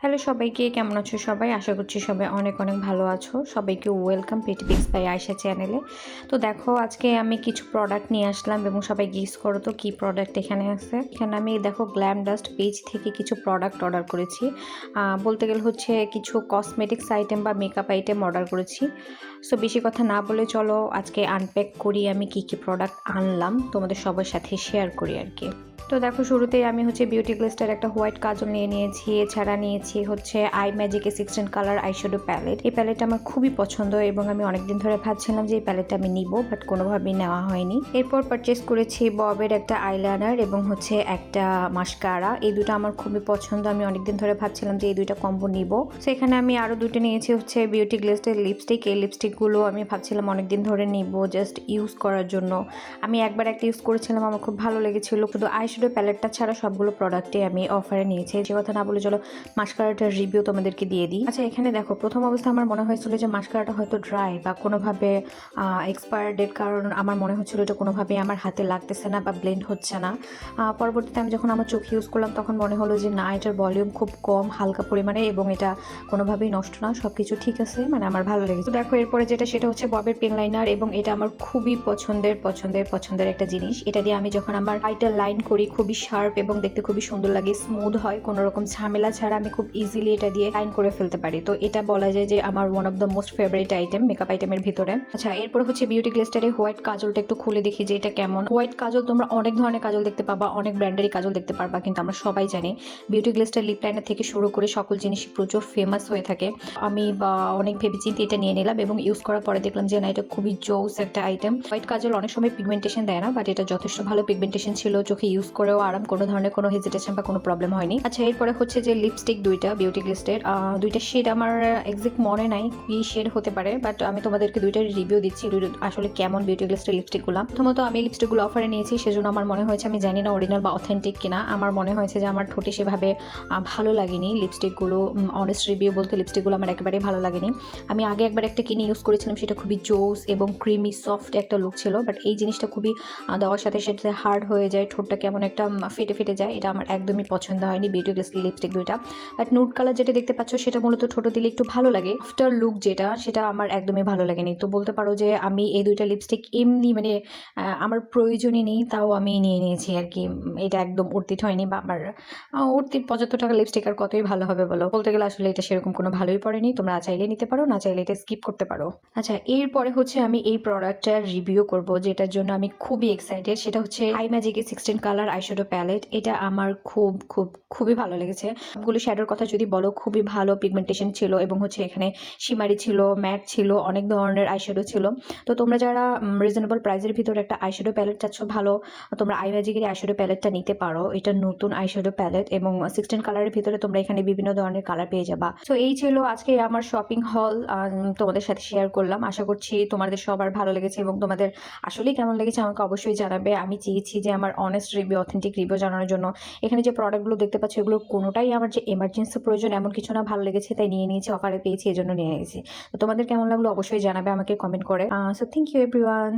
Hello সবাইকে, কেমন আছো সবাই? আশা করছি সবাই অনেক অনেক ভালো আছো। সবাইকে ওয়েলকাম পিটিপিক্স বাই আয়সা চ্যানেলে। তো দেখো, আজকে আমি কিছু প্রোডাক্ট নিয়ে আসলাম এবং সবাই গিস করো তো কী প্রোডাক্ট এখানে আছে। এখানে আমি দেখো গ্ল্যাম ডাস্ট পেজ থেকে কিছু প্রোডাক্ট অর্ডার করেছি। বলতে গেলে হচ্ছে কিছু কসমেটিক্স আইটেম বা মেকআপ আইটেম অর্ডার করেছি। সো বেশি কথা না বলে চলো, আজকে আনপ্যাক করি আমি কি কি প্রোডাক্ট আনলাম। তোমাদের সবার সাথে শেয়ার করি আর কি। তো দেখো, শুরুতেই আমি হচ্ছে বিউটি গ্লিস্টার একটা হোয়াইট কাজল নিয়ে নিয়েছি, এছাড়া নিয়েছি হচ্ছে আই ম্যাজিকের sixteen colour eye eyeshadow palette এই প্যালেটটা আমার খুবই পছন্দ এবং আমি অনেকদিন ধরে ভাবছিলাম যে এই প্যালেটটা আমি নিব বাট কোনোভাবেই নেওয়া হয়নি। এরপর পারচেস করেছি ববের একটা আইলাইনার এবং হচ্ছে একটা মাস্কারা এই দুটো আমার খুবই পছন্দ, আমি অনেকদিন ধরে ভাবছিলাম যে এই দুইটা কম্বো নিব। তো এখানে আমি আরও দুটো নিয়েছি হচ্ছে বিউটি গ্লিস্টের লিপস্টিক এই লিপস্টিকগুলো আমি ভাবছিলাম অনেকদিন ধরে নিব জাস্ট ইউজ করার জন্য। আমি একবার একটা ইউজ করেছিলাম, আমার খুব ভালো লেগেছিল। শুধু আইশ্যাডো প্যালেটটা ছাড়া সবগুলো প্রোডাক্টে আমি অফারে নিয়েছি। যে কথা না বলে চলো মাস্কারাটার রিভিউ তোমাদেরকে দিয়ে দিই। আচ্ছা এখানে দেখো, প্রথম অবস্থা আমার মনে হয়েছিল যে মাস্কারাটা হয়তো ড্রাই বা কোনোভাবে এক্সপায়ার ডেট কারণ আমার মনে হচ্ছিল এটা কোনোভাবে আমার হাতে লাগতেছে না বা ব্লেন্ড হচ্ছে না। পরবর্তীতে আমি যখন আমার চোখ ইউজ করলাম, তখন মনে হলো যে না, এটার ভলিউম খুব কম, হালকা পরিমাণে এবং এটা কোনোভাবেই নষ্ট না সব কিছু ঠিক আছে মানে আমার ভালো লেগেছে। দেখো, এরপরে যেটা, সেটা হচ্ছে ববের পেন লাইনার এবং এটা আমার খুবই পছন্দের পছন্দের পছন্দের একটা জিনিস। এটা দিয়ে আমি যখন আমার আইটার লাইন করি খুবই শার্প এবং দেখতে খুবই সুন্দর লাগে, স্মুথ হয়, কোনো রকম ঝামেলা ছাড়া আমি খুব ইজিলি এটা দিয়ে লাইন করে ফেলতে পারি। তো এটা বলা যায় যে আমার one of the most favourite item makeup আইটেমের ভিতরে। আচ্ছা এরপর হচ্ছে বিউটি গ্লেস্টারে হোয়াইট কাজলটা একটু খুলে দেখি যে এটা কেমন। হোয়াইট কাজল তোমরা অনেক ধরনের কাজল দেখতে পাবা, অনেক ব্র্যান্ডেরই কাজল দেখতে পারবা, কিন্তু আমরা সবাই জানি বিউটি গ্লেস্টার লিপ লাইনার থেকে শুরু করে সকল জিনিসই প্রচুর ফেমাস হয়ে থাকে। আমি, বা অনেক ভেবেচিন্তে এটা নিয়ে নিলাম এবং ইউজ করার পরে দেখলাম যে না, এটা খুবই জোস একটা আইটেম হোয়াইট কাজল অনেক সময় পিগমেন্টেশন দেয় না বাট এটা যথেষ্ট ভালো পিগমেন্টেশন ছিল, চোখে ইউজ করেও আরাম, কোনো ধরনের কোনো হেজিটেশন বা কোনো প্রবলেম হয়নি। আচ্ছা এরপরে হচ্ছে যে লিপস্টিক দুইটা বিউটি গ্লিস্টের দুইটা শেড আমার এক্সাক্ট মনে নাই কি শেড হতে পারে বাট আমি তোমাদেরকে দুইটা রিভিউ দিচ্ছি আসলে কেমন বিউটি গ্লিস্টের লিপস্টিকগুলো প্রথমত আমি লিপস্টিকগুলো অফারে নিয়েছি, সেজন্য আমার মনে হয়েছে আমি জানি না অরিজিনাল বা অথেন্টিক কিনা। আমার মনে হয়েছে যে আমার ঠোঁটে সেভাবে ভালো লাগেনি লিপস্টিকগুলো অনেস্ট রিভিউ বলতে লিপস্টিকগুলো আমার একেবারেই ভালো লাগেনি। আমি আগে একবার একটা কিনে ইউজ করেছিলাম, সেটা খুবই জোস এবং ক্রিমি সফট একটা লুক ছিল বাট এই জিনিসটা খুবই দেওয়ার সাথে সাথে হার্ড হয়ে যায়, ঠোঁটটা কেমন উম, ফেটে ফেটে যায়। এটা আমার একদমই পছন্দ হয়নি বিউটি লিপস্টিক দুইটা। বাট নুট কালার যেটা দেখতে পাচ্ছ সেটা মূলত ঠোঁটো দিলে একটু ভালো লাগে। আফটার লুক যেটা সেটা আমার একদমই ভালো লাগেনি। তো বলতে পারো যে আমি এই দুইটা লিপস্টিক এমনি মানে আমার প্রয়োজনই নেই তাও আমি নিয়ে নিয়েছি আর কি। এটা একদম অর্থিত হয়নি বা আমার অর্থিত পঁচাত্তর টাকা লিপস্টিক আর কতই ভালো হবে বলো। বলতে গেলে আসলে এটা সেরকম কোনো ভালোই পড়েনি। তোমরা চাইলে নিতে পারো না চাইলে এটা স্কিপ করতে পারো। আচ্ছা এরপরে হচ্ছে আমি এই প্রোডাক্টটার রিভিউ করব যেটার জন্য আমি খুবই এক্সাইটেড সেটা হচ্ছে আই ম্যাজিকের সিক্সটিন কালার আইশ্যাডো প্যালেট এটা আমার খুব খুব, খুবই ভালো লেগেছে। সবগুলো শ্যাডোর কথা যদি বলো, খুবই ভালো পিগমেন্টেশন ছিল এবং হচ্ছে এখানে সিমারি ছিল ম্যাট ছিল, অনেক ধরনের আইশ্যাডো ছিল। তো তোমরা যারা রিজনেবল প্রাইসের ভিতরে একটা আইশ্যাডো প্যালেট চাচ্ছ, ভালো, তোমরা আই ম্যাজিকের আইশ্যাডো প্যালেটটা নিতে পারো। এটা নতুন আইশ্যাডো প্যালেট এবং সিক্সটিন কালারের ভিতরে তোমরা এখানে বিভিন্ন ধরনের কালার পেয়ে যাবা। তো এই ছিল আজকে আমার শপিং হল তোমাদের সাথে শেয়ার করলাম। আশা করছি তোমাদের সবার ভালো লেগেছে এবং তোমাদের আসলেই কেমন লেগেছে আমাকে অবশ্যই জানাবে। আমি চেয়েছি যে আমার অনেস্ট রিভিউ অথেন্টিক রিভিউ জানানোর জন্য। এখানে যে প্রোডাক্টগুলো দেখতে পাচ্ছি, এগুলোর কোনোটাই আমার যে এমার্জেন্সি প্রয়োজন এমন কিছু না, ভালো লেগেছে, তাই নিয়ে নিয়েছি অফারে পেয়েছি, এজন্য নিয়ে নিয়েছি। তো তোমাদের কেমন লাগল অবশ্যই জানাবে, আমাকে কমেন্ট করে। So thank you everyone